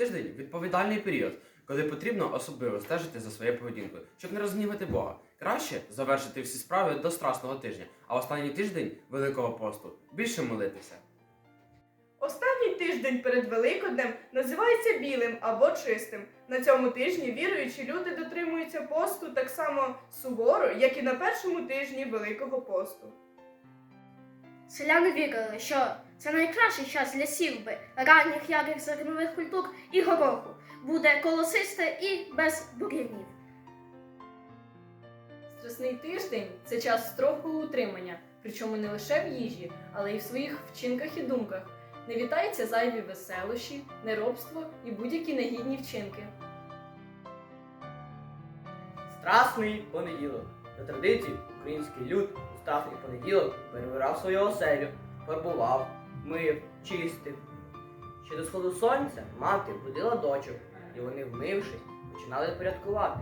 тиждень відповідальний період, коли потрібно особливо стежити за своєю поведінкою, щоб не розгнівати Бога. Краще завершити всі справи до страсного тижня, а останній тиждень Великого посту більше молитися. Останній тиждень перед Великоднем називається білим або чистим. На цьому тижні віруючі люди дотримуються посту так само суворо, як і на першому тижні Великого посту. Селяни вірили, що це найкращий час для сівби ранніх ярих зернових культур і гороху. Буде колосисте і без бур'янів. Страсний тиждень це час строгого утримання, причому не лише в їжі, але й в своїх вчинках і думках. Не вітаються зайві веселощі, неробство і будь-які негідні вчинки. Страсний понеділок. За традицією, український люд у страсний понеділок перебирав свою оселю, фарбував, мив, чистив. Ще до сходу сонця мати будила дочок, і вони, вмившись, починали порядкувати.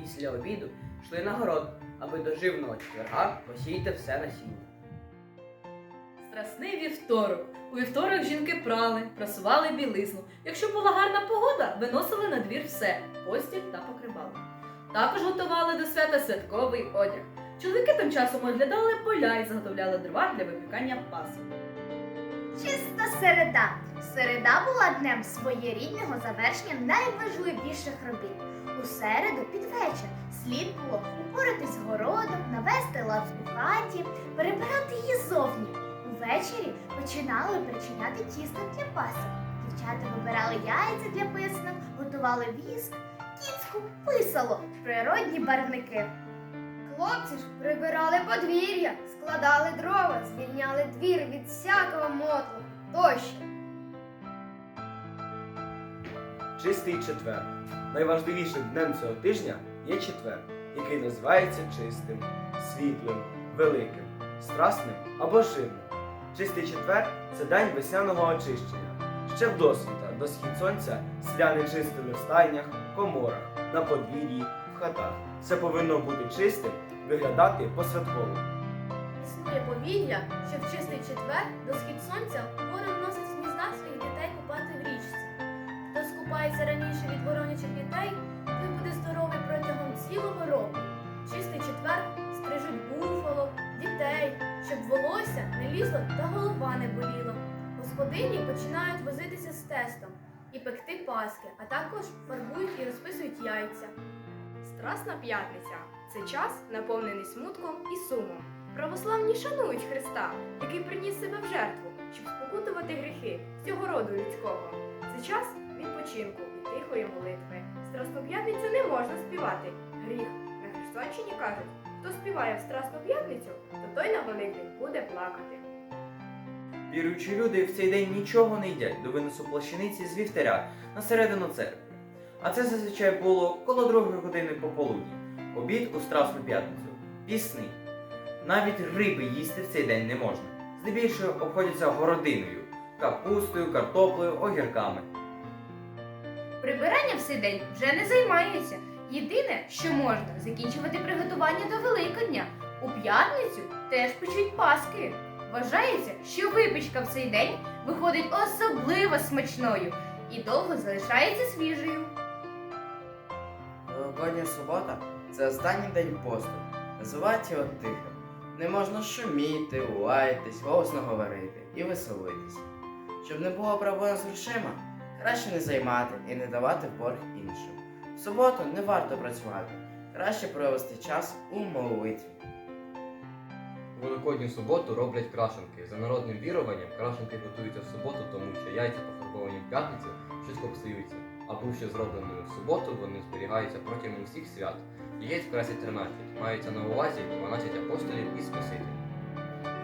Після обіду йшли на город, аби до живного четверга посіяти все насіння. Страсний вівторок. У вівторок жінки прали, прасували білизну. Якщо була гарна погода, виносили на двір все постіль та покривало. Також готували до свята святковий одяг. Чоловіки тим часом оглядали поля і заготовляли дрова для випікання пасок. Чиста середа. Середа була днем своєрідного завершення найважливіших робіт. У середу під вечір слід було упоратись городом, навести лад у хаті, перебирати її зовні. Увечері починали причиняти тісто для пасок. Дівчата вибирали яйця для писанок, готували віск, кіцьку, писало, природні барвники. Хлопці ж прибирали подвір'я, складали дрова, звільняли двір від всякого мотлу тощо. Чистий четвер. Найважливішим днем цього тижня є четвер, який називається чистим, світлим, великим, страсним або жирним. Чистий четвер це день весняного очищення. Ще в досвіта до схід сонця селяни чистили в стайнях, коморах, на подвір'ї, в хатах. Все повинно бути чистим, виглядати по-святковому. Існує повір'я, що в чистий четвер до схід сонця ворон носить з гнізда своїх дітей купати в річці. Хто скупається раніше від воронячих дітей, той буде здоровий протягом цілого року. Чистий четвер стрижуть буфало, дітей, щоб волосся не лізло та голова не боліло. Господині починають возитися з тестом і пекти паски, а також фарбують і розписують яйця. Страсна п'ятниця це час, наповнений смутком і сумом. Православні шанують Христа, який приніс себе в жертву, щоб спокутувати гріхи всього роду людського. Це час відпочинку і тихої молитви. Страсну п'ятницю не можна співати. Гріх. На Херсонщині кажуть, хто співає в Страсну п'ятницю, то той на Великдень буде плакати. Віруючі люди в цей день нічого не їдять до виносу плащаниці з вівтаря на середину церкви. А це зазвичай було коло другої години пополудні, обід у Страсну п'ятницю, пісний. Навіть риби їсти в цей день не можна. Здебільшого обходяться городиною, капустою, картоплею, огірками. Прибирання в цей день вже не займаються. Єдине, що можна, закінчувати приготування до Великодня. У п'ятницю теж печуть паски. Вважається, що випічка в цей день виходить особливо смачною і довго залишається свіжою. Великодня субота це останній день посту. Називають його тихим. Не можна шуміти, лаятись, голосно говорити і веселитись. Щоб не було проблем з грошима, краще не займати і не давати борг іншим. В суботу не варто працювати, краще провести час у молитві. Великодню суботу роблять крашенки. За народним віруванням, крашенки готуються в суботу, тому що яйця пофарбовані в п'ятницю швидко псуються. А бувши зробленими в суботу, вони зберігаються протягом всіх свят. Яєць красять 13, мається на увазі 12 апостолів і Спасителів.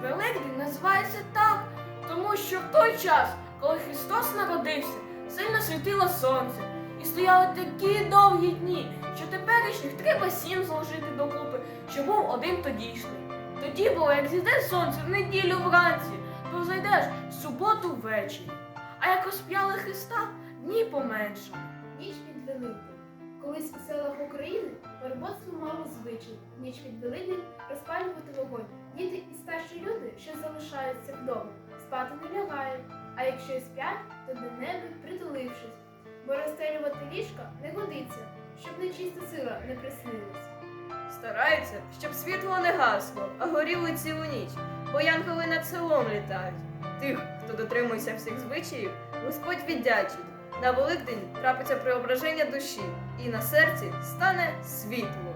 Великдень називається так, тому що в той час, коли Христос народився, сильно світило сонце, і стояли такі довгі дні, що теперішніх треба сім зложити докупи, що був один тодішній. Тоді було, як зійде сонце в неділю вранці, то зайдеш в суботу ввечері. А як розп'яли Христа, дні поменшали. Ніч під Великдень. Колись у селах України вербоцтво мало звичай ніч під Великдень розпалювати вогонь. Діти і старші люди, що залишаються вдома, спати не лягають. а якщо й сплять, то де-небудь притулившись, бо розстелювати ліжка не годиться, щоб нечиста сила не приснилась. Стараються, щоб світло не гасло, а горіло цілу ніч, бо янголи над селом літають. Тих, хто дотримується всіх звичаїв, Господь віддячить. На Великдень трапиться преображення душі, і на серці стане світло.